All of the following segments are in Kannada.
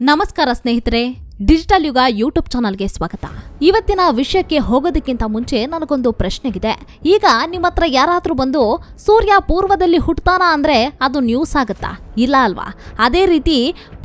ನಮಸ್ಕಾರ ಸ್ನೇಹಿತರೆ. ಡಿಜಿಟಲ್ ಯುಗ ಯೂಟ್ಯೂಬ್ ಚಾನಲ್ಗೆ ಸ್ವಾಗತ. ಇವತ್ತಿನ ವಿಷಯಕ್ಕೆ ಹೋಗೋದಕ್ಕಿಂತ ಮುಂಚೆ ನನಗೊಂದು ಪ್ರಶ್ನೆಗಿದೆ. ಈಗ ನಿಮ್ಮ ಹತ್ರ ಯಾರಾದರೂ ಬಂದು, ಸೂರ್ಯ ಪೂರ್ವದಲ್ಲಿ ಹುಟ್ಟತಾನ ಅಂದ್ರೆ ಅದು ನ್ಯೂಸ್ ಆಗುತ್ತಾ? ಇಲ್ಲ ಅಲ್ವಾ? ಅದೇ ರೀತಿ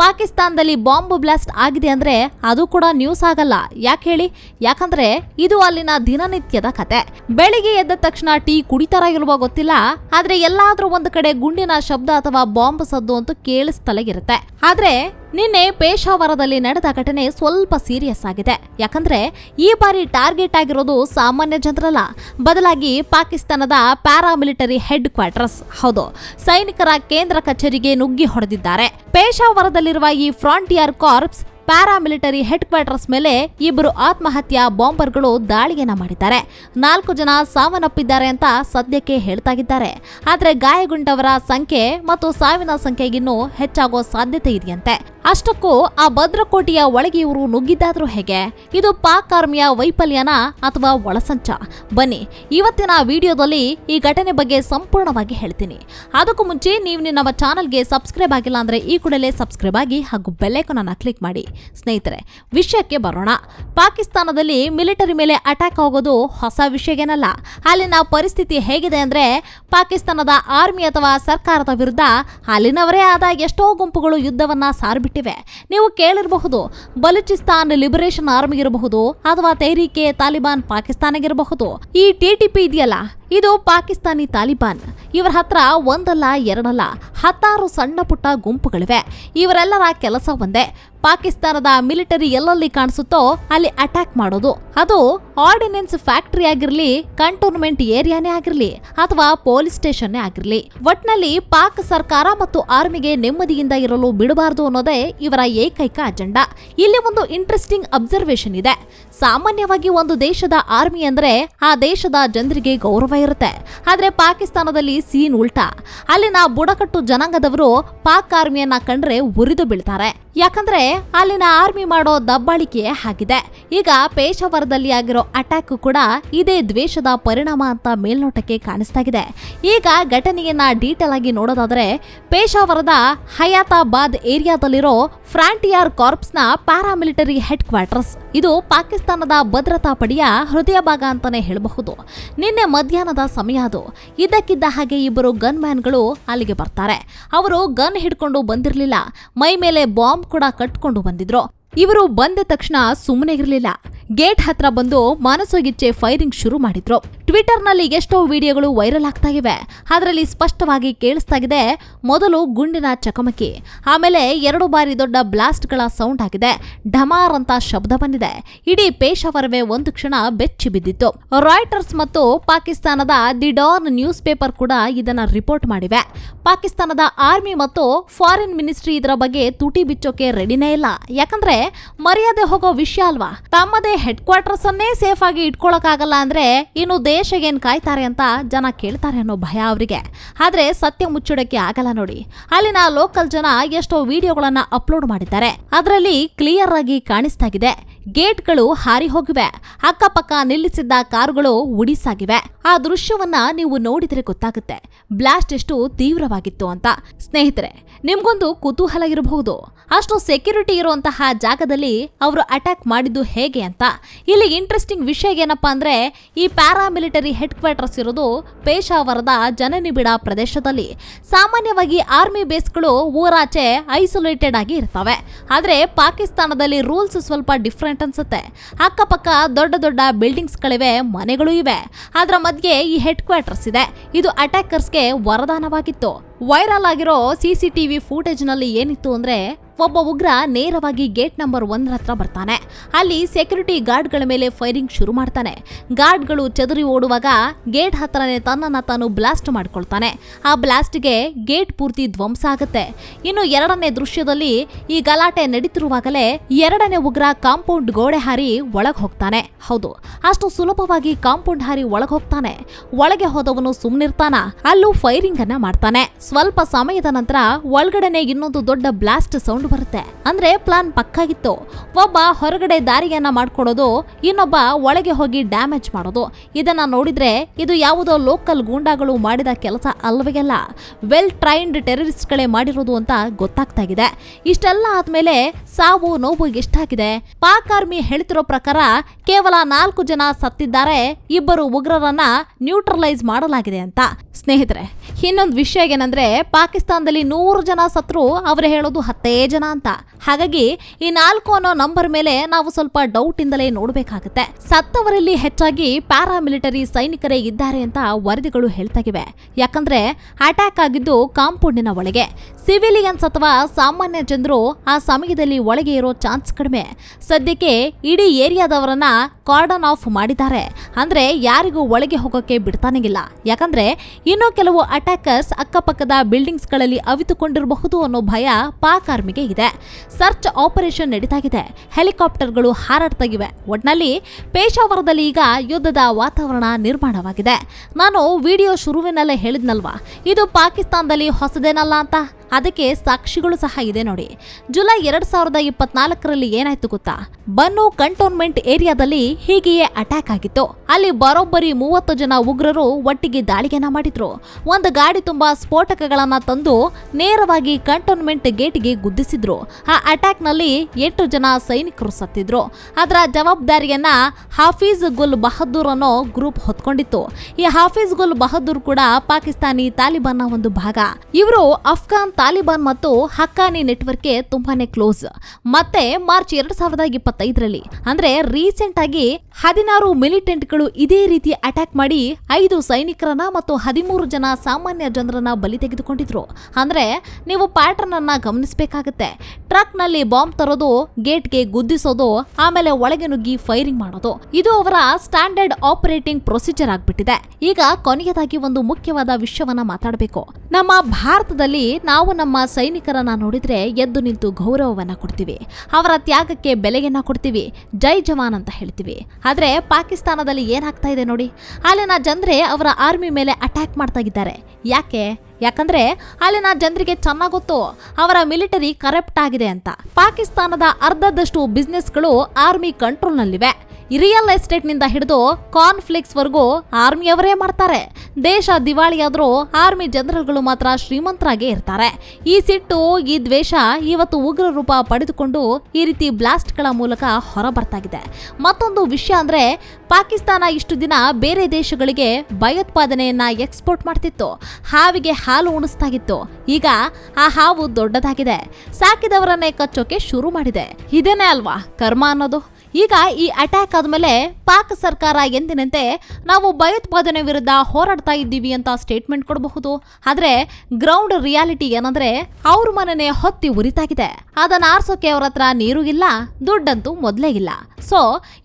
ಪಾಕಿಸ್ತಾನದಲ್ಲಿ ಬಾಂಬ್ ಬ್ಲಾಸ್ಟ್ ಆಗಿದೆ ಅಂದ್ರೆ ಅದು ಕೂಡ ನ್ಯೂಸ್ ಆಗಲ್ಲ. ಯಾಕೆ ಹೇಳಿ? ಯಾಕಂದ್ರೆ ಇದು ಅಲ್ಲಿನ ದಿನನಿತ್ಯದ ಕತೆ. ಬೆಳಿಗ್ಗೆ ಎದ್ದ ತಕ್ಷಣ ಟೀ ಕುಡಿತಾರ ಇರುವ ಗೊತ್ತಿಲ್ಲ. ಆದ್ರೆ ಎಲ್ಲಾದ್ರೂ ಒಂದು ಕಡೆ ಗುಂಡಿನ ಶಬ್ದ ಅಥವಾ ಬಾಂಬ್ ಸದ್ದು ಅಂತೂ ಕೇಳಿಸ್ತಲೇ ಇರುತ್ತೆ ಆದ್ರೆ ನಿನ್ನೆ ಪೇಶಾವರದಲ್ಲಿ ನಡೆದ ಘಟನೆ ಸ್ವಲ್ಪ ಸೀರಿಯಸ್ ಆಗಿದೆ. ಯಾಕಂದ್ರೆ ಈ ಬಾರಿ ಟಾರ್ಗೆಟ್ ಆಗಿರೋದು ಸಾಮಾನ್ಯ ಜನರಲ್ಲ. ಬದಲಾಗಿ ಪಾಕಿಸ್ತಾನದ ಪ್ಯಾರಾಮಿಲಿಟರಿ ಹೆಡ್ ಕ್ವಾರ್ಟರ್ಸ್ ಹೌದು. ಸೈನಿಕರ ಕೇಂದ್ರ ಕಚೇರಿಗೆ ನುಗ್ಗಿ ಹೊಡೆದಿದ್ದಾರೆ. ಪೇಶಾವರದಲ್ಲಿರುವ ಈ frontier corps paramilitary headquarters ಮೇಲೆ ಇಬ್ಬರು ಆತ್ಮಹತ್ಯಾ ಬಾಂಬರ್ಗಳು ದಾಳಿಯನ್ನ ಮಾಡಿದ್ದಾರೆ. ನಾಲ್ಕು ಜನ ಸಾವನ್ನಪ್ಪಿದ್ದಾರೆ ಅಂತ ಸದ್ಯಕ್ಕೆ ಹೇಳ್ತಾಗಿದ್ದಾರೆ ಆದರೆ ಗಾಯಗೊಂಡವರ ಸಂಖ್ಯೆ ಮತ್ತು ಸಾವಿನ ಸಂಖ್ಯೆಗಿನ್ನೂ ಹೆಚ್ಚಾಗೋ ಸಾಧ್ಯತೆ ಇದೆಯಂತೆ. ಅಷ್ಟಕ್ಕೂ ಆ ಭದ್ರಕೋಟೆಯ ಒಳಗೆ ಇವರು ನುಗ್ಗಿದ್ದಾದ್ರೂ ಹೇಗೆ? ಇದು ಪಾಕ್ ಆರ್ಮಿಯ ವೈಫಲ್ಯನ ಅಥವಾ ಒಳಸಂಚ? ಬನ್ನಿ, ಇವತ್ತಿನ ವಿಡಿಯೋದಲ್ಲಿ ಈ ಘಟನೆ ಬಗ್ಗೆ ಸಂಪೂರ್ಣವಾಗಿ ಹೇಳ್ತೀನಿ. ಅದಕ್ಕೂ ಮುಂಚೆ ನೀವು ನಮ್ಮ ಚಾನಲ್ಗೆ ಸಬ್ಸ್ಕ್ರೈಬ್ ಆಗಿಲ್ಲ ಅಂದ್ರೆ ಈ ಕೂಡಲೇ ಸಬ್ಸ್ಕ್ರೈಬ್ ಆಗಿ ಹಾಗೂ ಬೆಲ್ಲೈಕನನ್ನ ಕ್ಲಿಕ್ ಮಾಡಿ. ಸ್ನೇಹಿತರೆ, ವಿಷಯಕ್ಕೆ ಬರೋಣ. ಪಾಕಿಸ್ತಾನದಲ್ಲಿ ಮಿಲಿಟರಿ ಮೇಲೆ ಅಟ್ಯಾಕ್ ಆಗೋದು ಹೊಸ ವಿಷಯಗೇನಲ್ಲ. ಅಲ್ಲಿನ ಪರಿಸ್ಥಿತಿ ಹೇಗಿದೆ ಅಂದ್ರೆ ಪಾಕಿಸ್ತಾನದ ಆರ್ಮಿ ಅಥವಾ ಸರ್ಕಾರದ ವಿರುದ್ಧ ಅಲ್ಲಿನವರೇ ಆದ ಎಷ್ಟೋ ಗುಂಪುಗಳು ಯುದ್ಧವನ್ನ ಸಾರ್ಬಿಟ್ಟಿವೆ ನೀವು ಕೇಳಿರಬಹುದು ಬಲೂಚಿಸ್ತಾನ್ ಲಿಬರೇಷನ್ ಆರ್ಮಿ ಇರಬಹುದು ಅಥವಾ ತೈರಿಕೆ ತಾಲಿಬಾನ್ ಪಾಕಿಸ್ತಾನಗಿರಬಹುದು. ಈ ಟಿಟಿಪಿ ಇದೆಯಲ್ಲ? ಇದು ಪಾಕಿಸ್ತಾನಿ ತಾಲಿಬಾನ್. ಇವರ ಹತ್ರ ಒಂದಲ್ಲ, ಎರಡಲ್ಲ, ಹತ್ತಾರು ಸಣ್ಣ ಪುಟ್ಟ ಗುಂಪುಗಳಿವೆ. ಇವರೆಲ್ಲರ ಕೆಲಸ ಒಂದೇ. ಪಾಕಿಸ್ತಾನದ ಮಿಲಿಟರಿ ಎಲ್ಲಲ್ಲಿ ಕಾಣಿಸುತ್ತೋ ಅಲ್ಲಿ ಅಟ್ಯಾಕ್ ಮಾಡೋದು. ಅದು ಆರ್ಡಿನೆನ್ಸ್ ಫ್ಯಾಕ್ಟರಿ ಆಗಿರಲಿ ಕಂಟೋನ್ಮೆಂಟ್ ಏರಿಯಾನೇ ಆಗಿರಲಿ, ಅಥವಾ ಪೊಲೀಸ್ ಸ್ಟೇಷನ್ನೇ ಆಗಿರಲಿ. ಒಟ್ನಲ್ಲಿ ಪಾಕ್ ಸರ್ಕಾರ ಮತ್ತು ಆರ್ಮಿಗೆ ನೆಮ್ಮದಿಯಿಂದ ಇರಲು ಬಿಡಬಾರದು ಅನ್ನೋದೇ ಇವರ ಏಕೈಕ ಅಜೆಂಡಾ ಇಲ್ಲಿ ಒಂದು ಇಂಟ್ರೆಸ್ಟಿಂಗ್ ಅಬ್ಸರ್ವೇಷನ್ ಇದೆ. ಸಾಮಾನ್ಯವಾಗಿ ಒಂದು ದೇಶದ ಆರ್ಮಿ ಅಂದ್ರೆ ಆ ದೇಶದ ಜನರಿಗೆ ಗೌರವ ಇರುತ್ತೆ. ಆದ್ರೆ ಪಾಕಿಸ್ತಾನದಲ್ಲಿ ಸೀನ್ ಉಲ್ಟಾ. ಅಲ್ಲಿನ ಬುಡಕಟ್ಟು ಜನಾಂಗದವರು ಪಾಕ್ ಆರ್ಮಿಯನ್ನ ಕಂಡ್ರೆ ಉರಿದು ಬೀಳ್ತಾರೆ. ಯಾಕಂದ್ರೆ ಅಲ್ಲಿನ ಆರ್ಮಿ ಮಾಡೋ ದಬ್ಬಾಳಿಕೆ ಆಗಿದೆ. ಈಗ ಪೇಶಾವರದಲ್ಲಿ ಆಗಿರೋ ಅಟ್ಯಾಕ್ ಕೂಡ ಇದೇ ದ್ವೇಷದ ಪರಿಣಾಮ ಅಂತ ಮೇಲ್ನೋಟಕ್ಕೆ ಕಾಣಿಸ್ತಾಗಿದೆ. ಈಗ ಘಟನೆಯನ್ನ ಡೀಟೇಲ್ ಆಗಿ ನೋಡೋದಾದ್ರೆ ಪೇಶಾವರದ ಹಯಾತಾಬಾದ್ ಏರಿಯಾದಲ್ಲಿರೋ ಫ್ರಾಂಟಿಯಾರ್ ಕಾರ್ಪ್ಸ್ನ ಪ್ಯಾರಾಮಿಲಿಟರಿ ಹೆಡ್ ಕ್ವಾರ್ಟರ್ಸ್ ಇದು ಪಾಕಿಸ್ತಾನದ ಭದ್ರತಾ ಪಡೆಯ ಹೃದಯ ಭಾಗ ಅಂತಾನೆ ಹೇಳಬಹುದು. ನಿನ್ನೆ ಮಧ್ಯಾಹ್ನದ ಸಮಯ ಅದು. ಇದ್ದಕ್ಕಿದ್ದ ಹಾಗೆ ಇಬ್ಬರು ಗನ್ ಮ್ಯಾನ್ಗಳು ಅಲ್ಲಿಗೆ ಬರ್ತಾರೆ. ಅವರು ಗನ್ ಹಿಡ್ಕೊಂಡು ಬಂದಿರಲಿಲ್ಲ. ಮೈ ಮೇಲೆ ಬಾಂಬ್ ಕೂಡ ಕಟ್ಕೊಂಡು ಬಂದಿದ್ರು. ಇವರು ಬಂದ ತಕ್ಷಣ ಸುಮ್ಮನೆ ಇರಲಿಲ್ಲ. ಗೇಟ್ ಹತ್ರ ಬಂದು ಮಾನಸೋಗಿಚ್ಚೆ ಫೈರಿಂಗ್ ಶುರು ಮಾಡಿದ್ರು. ಟ್ವಿಟರ್ನಲ್ಲಿ ಎಷ್ಟೋ ವಿಡಿಯೋಗಳು ವೈರಲ್ ಆಗ್ತಾ ಇವೆ ಅದರಲ್ಲಿ ಸ್ಪಷ್ಟವಾಗಿ ಕೇಳಿಸ್ತಾಗಿದೆ, ಮೊದಲು ಗುಂಡಿನ ಚಕಮಕಿ, ಆಮೇಲೆ ಎರಡು ಬಾರಿ ದೊಡ್ಡ ಬ್ಲಾಸ್ಟ್ಗಳ ಸೌಂಡ್ ಆಗಿದೆ. ಢಮಾರ್ ಅಂತ ಶಬ್ದ ಬಂದಿದೆ. ಇಡೀ ಪೇಶಾವರವೇ ಒಂದು ಕ್ಷಣ ಬೆಚ್ಚಿ ಬಿದ್ದಿತ್ತು. ರಾಯ್ಟರ್ಸ್ ಮತ್ತು ಪಾಕಿಸ್ತಾನದ ದಿ ಡಾನ್ ನ್ಯೂಸ್ ಪೇಪರ್ ಕೂಡ ಇದನ್ನ ರಿಪೋರ್ಟ್ ಮಾಡಿವೆ. ಪಾಕಿಸ್ತಾನದ ಆರ್ಮಿ ಮತ್ತು ಫಾರಿನ್ ಮಿನಿಸ್ಟ್ರಿ ಇದರ ಬಗ್ಗೆ ತುಟಿ ಬಿಚ್ಚೋಕೆ ರೆಡಿನೇ ಇಲ್ಲ. ಯಾಕಂದ್ರೆ ಮರ್ಯಾದೆ ಹೋಗೋ ವಿಷಯ ಅಲ್ವಾ? ತಮ್ಮದೇ ಹೆಡ್ ಕ್ವಾರ್ಟರ್ಸ್ ಅನ್ನೇ ಸೇಫ್ ಆಗಿ ಇಟ್ಕೊಳಕ್ಕಾಗಲ್ಲ ಅಂದ್ರೆ ಇನ್ನು ದೇಶಗೇನ್ ಕಾಯ್ತಾರೆ ಅಂತ ಜನ ಕೇಳ್ತಾರೆ ಅನ್ನೋ ಭಯ ಅವರಿಗೆ. ಆದ್ರೆ ಸತ್ಯ ಮುಚ್ಚಿಡೋಕ್ಕೆ ಆಗಲ್ಲ ನೋಡಿ. ಅಲ್ಲಿನ ಲೋಕಲ್ ಜನ ಎಷ್ಟೋ ವಿಡಿಯೋಗಳನ್ನ ಅಪ್ಲೋಡ್ ಮಾಡಿದ್ದಾರೆ. ಅದರಲ್ಲಿ ಕ್ಲಿಯರ್ ಆಗಿ ಕಾಣಿಸ್ತಾಗಿದೆ ಗೇಟ್ಗಳು ಹಾರಿ ಹೋಗಿವೆ ಅಕ್ಕಪಕ್ಕ ನಿಲ್ಲಿಸಿದ್ದ ಕಾರುಗಳು ಉಡಿಸಾಗಿವೆ. ಆ ದೃಶ್ಯವನ್ನ ನೀವು ನೋಡಿದ್ರೆ ಗೊತ್ತಾಗುತ್ತೆ. ಬ್ಲಾಸ್ಟ್ ಎಷ್ಟು ತೀವ್ರವಾಗಿತ್ತು ಅಂತ. ಸ್ನೇಹಿತರೆ, ನಿಮ್ಗೊಂದು ಕುತೂಹಲ ಇರಬಹುದು. ಅಷ್ಟು ಸೆಕ್ಯೂರಿಟಿ ಇರುವಂತಹ ಜಾಗದಲ್ಲಿ ಅವರು ಅಟ್ಯಾಕ್ ಮಾಡಿದ್ದು ಹೇಗೆ ಅಂತ. ಇಲ್ಲಿ ಇಂಟ್ರೆಸ್ಟಿಂಗ್ ವಿಷಯ ಏನಪ್ಪಾ ಅಂದ್ರೆ, ಈ ಪ್ಯಾರಾಮಿಲಿಟರಿ ಹೆಡ್ ಕ್ವಾರ್ಟರ್ಸ್ ಇರೋದು ಪೇಶಾವರದ ಜನನಿಬಿಡ ಪ್ರದೇಶದಲ್ಲಿ. ಸಾಮಾನ್ಯವಾಗಿ ಆರ್ಮಿ ಬೇಸ್ಗಳು ಊರಾಚೆ ಐಸೋಲೇಟೆಡ್ ಆಗಿ ಇರ್ತವೆ. ಆದ್ರೆ ಪಾಕಿಸ್ತಾನದಲ್ಲಿ ರೂಲ್ಸ್ ಸ್ವಲ್ಪ ಡಿಫ್ರೆಂಟ್ ಅನ್ಸುತ್ತೆ. ಅಕ್ಕಪಕ್ಕ ದೊಡ್ಡ ದೊಡ್ಡ ಬಿಲ್ಡಿಂಗ್ಸ್ಗಳಿವೆ ಮನೆಗಳು ಇವೆ. ಅದರ ಮಧ್ಯೆ ಈ ಹೆಡ್ ಕ್ವಾರ್ಟರ್ಸ್ ಇದೆ ಇದು ಅಟ್ಯಾಕರ್ಸ್ಗೆ ವರದಾನವಾಗಿತ್ತು. ವೈರಲ್ ಆಗಿರೋ ಸಿಸಿಟಿವಿ ಫೂಟೇಜ್ನಲ್ಲಿ ಏನಿತ್ತು ಅಂದ್ರೆ ಒಬ್ಬ ಉಗ್ರ ನೇರವಾಗಿ ಗೇಟ್ ನಂಬರ್ ಒಂದರ ಹತ್ರ ಬರ್ತಾನೆ. ಅಲ್ಲಿ ಸೆಕ್ಯೂರಿಟಿ ಗಾರ್ಡ್ಗಳ ಮೇಲೆ ಫೈರಿಂಗ್ ಶುರು ಮಾಡ್ತಾನೆ. ಗಾರ್ಡ್ಗಳು ಚದುರಿ ಓಡುವಾಗ ಗೇಟ್ ಹತ್ರನೇ ತನ್ನನ್ನು ತಾನು ಬ್ಲಾಸ್ಟ್ ಮಾಡ್ಕೊಳ್ತಾನೆ. ಆ ಬ್ಲಾಸ್ಟ್ಗೆ ಗೇಟ್ ಪೂರ್ತಿ ಧ್ವಂಸ ಆಗುತ್ತೆ. ಇನ್ನು ಎರಡನೇ ದೃಶ್ಯದಲ್ಲಿ ಈ ಗಲಾಟೆ ನಡೀತಿರುವಾಗಲೇ ಎರಡನೇ ಉಗ್ರ ಕಾಂಪೌಂಡ್ ಗೋಡೆ ಹಾರಿ ಒಳಗೆ ಹೋಗ್ತಾನೆ. ಹೌದು, ಅಷ್ಟು ಸುಲಭವಾಗಿ ಕಾಂಪೌಂಡ್ ಹಾರಿ ಒಳಗೆ ಹೋಗ್ತಾನೆ. ಒಳಗೆ ಹೋದವನು ಸುಮ್ನಿರ್ತಾನ, ಅಲ್ಲೂ ಫೈರಿಂಗ್ ಅನ್ನ ಮಾಡ್ತಾನೆ. ಸ್ವಲ್ಪ ಸಮಯದ ನಂತರ ಒಳಗಡೆನೆ ಇನ್ನೊಂದು ದೊಡ್ಡ ಬ್ಲಾಸ್ಟ್ ಸೌಂಡ್ ಬರುತ್ತೆ. ಅಂದ್ರೆ ಪ್ಲಾನ್ ಪಕ್ಕಾಗಿತ್ತು. ಒಬ್ಬ ಹೊರಗಡೆ ದಾರಿಯನ್ನ ಮಾಡ್ಕೊಡೋದು, ಇನ್ನೊಬ್ಬ ಒಳಗೆ ಹೋಗಿ ಡ್ಯಾಮೇಜ್ ಮಾಡೋದು. ಇದನ್ನ ನೋಡಿದ್ರೆ ಇದು ಯಾವುದೋ ಲೋಕಲ್ ಗೂಂಡಾಗಳು ಮಾಡಿದ ಕೆಲಸ ಅಲ್ವೇ ಅಲ್ಲ. ವೆಲ್ ಟ್ರೈನ್ಡ್ ಟೆರರಿಸ್ಟ್ಗಳೇ ಮಾಡಿರೋದು ಅಂತ ಗೊತ್ತಾಗ್ತಾ ಇದೆ. ಇಷ್ಟೆಲ್ಲ ಆದ್ಮೇಲೆ ಸಾವು, ನೋವು ಎಷ್ಟಾಗಿದೆ? ಪಾಕ್ ಆರ್ಮಿ ಹೇಳ್ತಿರೋ ಪ್ರಕಾರ ಕೇವಲ ನಾಲ್ಕು ಜನ ಸತ್ತಿದ್ದಾರೆ. ಇಬ್ಬರು ಉಗ್ರರನ್ನ ನ್ಯೂಟ್ರಲೈಸ್ ಮಾಡಲಾಗಿದೆ ಅಂತ. ಸ್ನೇಹಿತರೆ, ಇನ್ನೊಂದು ವಿಷಯ ಏನಂದ್ರೆ ಪಾಕಿಸ್ತಾನದಲ್ಲಿ ನೂರು ಜನ ಸತ್ರು ಅವರು ಹೇಳೋದು ಹತ್ತೇ ಜನ ಅಂತ. ಹಾಗಾಗಿ ಈ ನಾಲ್ಕು ಅನ್ನೋ ನಂಬರ್ ಮೇಲೆ ನಾವು ಸ್ವಲ್ಪ ಡೌಟ್ ಇಂದಲೇ ನೋಡಬೇಕಾಗುತ್ತೆ. ಸತ್ತವರಲ್ಲಿ ಹೆಚ್ಚಾಗಿ ಪ್ಯಾರಾಮಿಲಿಟರಿ ಸೈನಿಕರೇ ಇದ್ದಾರೆ ಅಂತ ವರದಿಗಳು ಹೇಳ್ತಾಗಿವೆ. ಯಾಕಂದ್ರೆ ಅಟ್ಯಾಕ್ ಆಗಿದ್ದು ಕಾಂಪೌಂಡಿನ ಒಳಗೆ. ಸಿವಿಲಿಯನ್ಸ್ ಅಥವಾ ಸಾಮಾನ್ಯ ಜನರು ಆ ಸಮಯದಲ್ಲಿ ಒಳಗೆ ಇರೋ ಚಾನ್ಸ್ ಕಡಿಮೆ. ಸದ್ಯಕ್ಕೆ ಇಡೀ ಏರಿಯಾದವರನ್ನ ಕಾರ್ಡನ್ ಆಫ್ ಮಾಡಿದ್ದಾರೆ. ಅಂದ್ರೆ ಯಾರಿಗೂ ಒಳಗೆ ಹೋಗೋಕೆ ಬಿಡ್ತಾನೆಗಿಲ್ಲ ಯಾಕಂದ್ರೆ ಇನ್ನು ಕೆಲವು ಅಟ್ಯಾಕರ್ಸ್ ಅಕ್ಕಪಕ್ಕದ ಬಿಲ್ಡಿಂಗ್ಸ್ಗಳಲ್ಲಿ ಅವಿತುಕೊಂಡಿರಬಹುದು ಅನ್ನೋ ಭಯ ಪಾಕ್ ಆರ್ಮಿಗೆ ಇದೆ. ಸರ್ಚ್ ಆಪರೇಷನ್ ನಡೀತಾಗಿದೆ. ಹೆಲಿಕಾಪ್ಟರ್ಗಳು ಹಾರಾಡ್ತಾಗಿವೆ ಒಟ್ನಲ್ಲಿ ಪೇಶಾವರದಲ್ಲಿ ಈಗ ಯುದ್ಧದ ವಾತಾವರಣ ನಿರ್ಮಾಣವಾಗಿದೆ. ನಾನು ವಿಡಿಯೋ ಶುರುವಿನಲ್ಲೇ ಹೇಳಿದ್ನಲ್ವಾ? ಇದು ಪಾಕಿಸ್ತಾನದಲ್ಲಿ ಹೊಸದೇನಲ್ಲ ಅಂತ? ಅದಕ್ಕೆ ಸಾಕ್ಷಿಗಳು ಸಹ ಇದೆ ನೋಡಿ. ಜುಲೈ ಎರಡ್ ಸಾವಿರದ ಇಪ್ಪತ್ನಾಲ್ಕರಲ್ಲಿ ಏನಾಯ್ತು ಗೊತ್ತಾ? ಬನ್ನು ಕಂಟೋನ್ಮೆಂಟ್ ಏರಿಯಾದಲ್ಲಿ ಹೀಗೆಯೇ ಅಟ್ಯಾಕ್ ಆಗಿತ್ತು. ಅಲ್ಲಿ ಬರೋಬ್ಬರಿ ಮೂವತ್ತು ಜನ ಉಗ್ರರು ಒಟ್ಟಿಗೆ ದಾಳಿಗೆನ ಮಾಡಿದ್ರು. ಒಂದು ಗಾಡಿ ತುಂಬಾ ಸ್ಫೋಟಕಗಳನ್ನ ತಂದು ನೇರವಾಗಿ ಕಂಟೋನ್ಮೆಂಟ್ ಗೇಟ್ಗೆ ಗುದ್ದಿಸಿದ್ರು. ಆ ಅಟ್ಯಾಕ್ನಲ್ಲಿ ಎಂಟು ಜನ ಸೈನಿಕರು ಸತ್ತಿದ್ರು. ಅದರ ಜವಾಬ್ದಾರಿಯನ್ನ ಹಾಫೀಜ್ ಗುಲ್ ಬಹದ್ದೂರ್ ಅನ್ನೋ ಗ್ರೂಪ್ ಹೊತ್ಕೊಂಡಿತ್ತು. ಈ ಹಾಫೀಜ್ ಗುಲ್ ಬಹದ್ದೂರ್ ಕೂಡ ಪಾಕಿಸ್ತಾನಿ ತಾಲಿಬಾನ್ನ ಒಂದು ಭಾಗ. ಇವರು ಅಫ್ಘಾನ್ ತಾಲಿಬಾನ್ ಮತ್ತು ಹಕ್ಕಾನಿ ನೆಟ್ವರ್ಕ್ಗೆ ತುಂಬಾನೇ ಕ್ಲೋಸ್. ಮತ್ತೆ ಮಾರ್ಚ್ ಎರಡ್ ಸಾವಿರದ ಇಪ್ಪತ್ತೈದರಲ್ಲಿ, ಅಂದ್ರೆ ರೀಸೆಂಟ್ ಆಗಿ ಹದಿನಾರು ಮಿಲಿಟೆಂಟ್ಗಳು ಇದೇ ರೀತಿ ಅಟ್ಯಾಕ್ ಮಾಡಿ ಐದು ಸೈನಿಕರನ್ನ ಮತ್ತು ಹದಿಮೂರು ಜನ ಸಾಮಾನ್ಯ ಜನರನ್ನ ಬಲಿ ತೆಗೆದುಕೊಂಡಿದ್ರು. ಅಂದ್ರೆ ನೀವು ಪ್ಯಾಟರ್ನ್ ಅನ್ನ ಗಮನಿಸಬೇಕಾಗತ್ತೆ. ಟ್ರಕ್ನಲ್ಲಿ ಬಾಂಬ್ ತರೋದು, ಗೇಟ್ಗೆ ಗುದ್ದಿಸೋದು, ಆಮೇಲೆ ಒಳಗೆ ನುಗ್ಗಿ ಫೈರಿಂಗ್ ಮಾಡೋದು. ಇದು ಅವರ ಸ್ಟ್ಯಾಂಡರ್ಡ್ ಆಪರೇಟಿಂಗ್ ಪ್ರೊಸೀಜರ್ ಆಗ್ಬಿಟ್ಟಿದೆ. ಈಗ ಕೊನೆಯದಾಗಿ ಒಂದು ಮುಖ್ಯವಾದ ವಿಷಯವನ್ನ ಮಾತಾಡಬೇಕು. ನಮ್ಮ ಭಾರತದಲ್ಲಿ ನಾವು ನಮ್ಮ ಸೈನಿಕರನ್ನ ನೋಡಿದ್ರೆ ಎದ್ದು ನಿಂತು ಗೌರವವನ್ನ ಕೊಡ್ತೀವಿ. ಅವರ ತ್ಯಾಗಕ್ಕೆ ಬೆಲೆಯನ್ನ ಕೊಡ್ತೀವಿ. ಜೈ ಜವಾನ್ ಅಂತ ಹೇಳ್ತೀವಿ. ಆದರೆ ಪಾಕಿಸ್ತಾನದಲ್ಲಿ ಏನಾಗ್ತಾ ಇದೆ ನೋಡಿ. ಅಲ್ಲಿನ ಜನರೇ ಅವರ ಆರ್ಮಿ ಮೇಲೆ ಅಟ್ಯಾಕ್ ಮಾಡ್ತಾ ಇದ್ದಾರೆ. ಯಾಕೆ? ಯಾಕಂದ್ರೆ ಅಲ್ಲಿನ ಜನರಿಗೆ ಚೆನ್ನಾಗಿ ಗೊತ್ತು ಅವರ ಮಿಲಿಟರಿ ಕರಪ್ಟ್ ಆಗಿದೆ ಅಂತ. ಪಾಕಿಸ್ತಾನದ ಅರ್ಧದಷ್ಟು ಬಿಸ್ನೆಸ್ಗಳು ಆರ್ಮಿ ಕಂಟ್ರೋಲ್ನಲ್ಲಿವೆ ರಿಯಲ್ ಎಸ್ಟೇಟ್ನಿಂದ ಹಿಡಿದು ಕಾನ್ಫ್ಲಿಕ್ಸ್ ವರೆಗೂ ಆರ್ಮಿಯವರೇ ಮಾಡ್ತಾರೆ. ದೇಶ ದಿವಾಳಿಯಾದರೂ ಆರ್ಮಿ ಜನರಲ್ಗಳು ಮಾತ್ರ ಶ್ರೀಮಂತರಾಗೇ ಇರ್ತಾರೆ. ಈ ಸಿಟ್ಟು, ಈ ದ್ವೇಷ ಇವತ್ತು ಉಗ್ರ ರೂಪ ಪಡೆದುಕೊಂಡು ಈ ರೀತಿ ಬ್ಲಾಸ್ಟ್ಗಳ ಮೂಲಕ ಹೊರಬರ್ತಾಗಿದೆ. ಮತ್ತೊಂದು ವಿಷಯ ಅಂದ್ರೆ ಪಾಕಿಸ್ತಾನ ಇಷ್ಟು ದಿನ ಬೇರೆ ದೇಶಗಳಿಗೆ ಭಯೋತ್ಪಾದನೆಯನ್ನ ಎಕ್ಸ್ಪೋರ್ಟ್ ಮಾಡ್ತಿತ್ತು. ಹಾವಿಗೆ ಹಾಲು ಉಣಿಸ್ತಾಗಿತ್ತು. ಈಗ ಆ ಹಾವು ದೊಡ್ಡದಾಗಿದೆ. ಸಾಕಿದವರನ್ನೇ ಕಚ್ಚೋಕೆ ಶುರು ಮಾಡಿದೆ. ಇದೇನೇ ಅಲ್ವಾ? ಕರ್ಮ ಅನ್ನೋದು. ಈಗ ಈ ಅಟ್ಯಾಕ್ ಆದಮೇಲೆ ಪಾಕ್ ಸರ್ಕಾರ ಎಂದಿನಂತೆ ನಾವು ಭಯೋತ್ಪಾದನೆ ವಿರುದ್ಧ ಹೋರಾಡ್ತಾ ಇದ್ದೀವಿ ಅಂತ ಸ್ಟೇಟ್ಮೆಂಟ್ ಕೊಡಬಹುದು. ಆದರೆ ಗ್ರೌಂಡ್ ರಿಯಾಲಿಟಿ ಏನಂದ್ರೆ ಅವ್ರ ಮನೆನೇ ಹೊತ್ತಿ ಉರಿತಾಗಿದೆ. ಅದನ್ನ ಆರ್ಸೋಕೆ ಅವ್ರ ಹತ್ರ ನೀರು ಇಲ್ಲ, ದುಡ್ಡಂತೂ ಮೊದಲೇ ಇಲ್ಲ. ಸೊ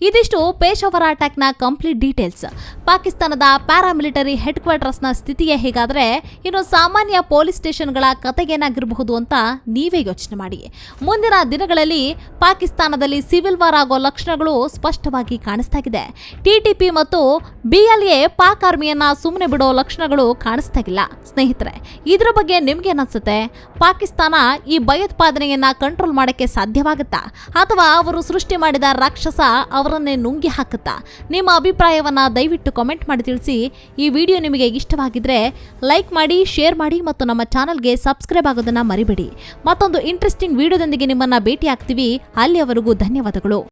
ಇದಿಷ್ಟು ಪೇಶವರ ಅಟ್ಯಾಕ್ನ ಕಂಪ್ಲೀಟ್ ಡೀಟೇಲ್ಸ್ ಪಾಕಿಸ್ತಾನದ ಪ್ಯಾರಾಮಿಲಿಟರಿ ಹೆಡ್ ಕ್ವಾರ್ಟರ್ಸ್ನ ಸ್ಥಿತಿಯೇ ಹೇಗಾದ್ರೆ ಇನ್ನು ಸಾಮಾನ್ಯ ಪೊಲೀಸ್ ಸ್ಟೇಷನ್ಗಳ ಕತೆಗೇನಾಗಿರಬಹುದು ಅಂತ ನೀವೇ ಯೋಚನೆ ಮಾಡಿ. ಮುಂದಿನ ದಿನಗಳಲ್ಲಿ ಪಾಕಿಸ್ತಾನದಲ್ಲಿ ಸಿವಿಲ್ ವಾರ್ ಆಗೋ ಲಕ್ಷಣಗಳು ಸ್ಪಷ್ಟವಾಗಿ ಕಾಣಿಸ್ತಾಗಿದೆ. ಟಿಟಿಪಿ ಮತ್ತು ಬಿಎಲ್ಎ ಪಾಕ್ ಆರ್ಮಿಯನ್ನ ಸುಮ್ಮನೆ ಬಿಡೋ ಲಕ್ಷಣಗಳು ಕಾಣಿಸ್ತಾಗಿಲ್ಲ. ಸ್ನೇಹಿತರೆ, ಇದ್ರ ಬಗ್ಗೆ ನಿಮ್ಗೆ ಅನಿಸುತ್ತೆ? ಪಾಕಿಸ್ತಾನ ಈ ಭಯೋತ್ಪಾದನೆಯನ್ನ ಕಂಟ್ರೋಲ್ ಮಾಡೋಕ್ಕೆ ಸಾಧ್ಯವಾಗುತ್ತಾ? ಅಥವಾ ಅವರು ಸೃಷ್ಟಿ ಮಾಡಿದ ರಾಕ್ಷಸ ಅವರನ್ನೇ ನುಂಗಿ ಹಾಕುತ್ತಾ? ನಿಮ್ಮ ಅಭಿಪ್ರಾಯವನ್ನು ದಯವಿಟ್ಟು ಕಾಮೆಂಟ್ ಮಾಡಿ ತಿಳಿಸಿ. ಈ ವಿಡಿಯೋ ನಿಮಗೆ ಇಷ್ಟವಾಗಿದ್ರೆ ಲೈಕ್ ಮಾಡಿ ಶೇರ್ ಮಾಡಿ ಮತ್ತು ನಮ್ಮ ಚಾನಲ್ಗೆ ಸಬ್ಸ್ಕ್ರೈಬ್ ಆಗೋದನ್ನು ಮರಿಬೇಡಿ. ಮತ್ತೊಂದು ಇಂಟ್ರೆಸ್ಟಿಂಗ್ ವಿಡಿಯೋದೊಂದಿಗೆ ನಿಮ್ಮನ್ನು ಭೇಟಿ ಆಗ್ತೀವಿ ಅಲ್ಲಿಯವರೆಗೂ ಧನ್ಯವಾದಗಳು.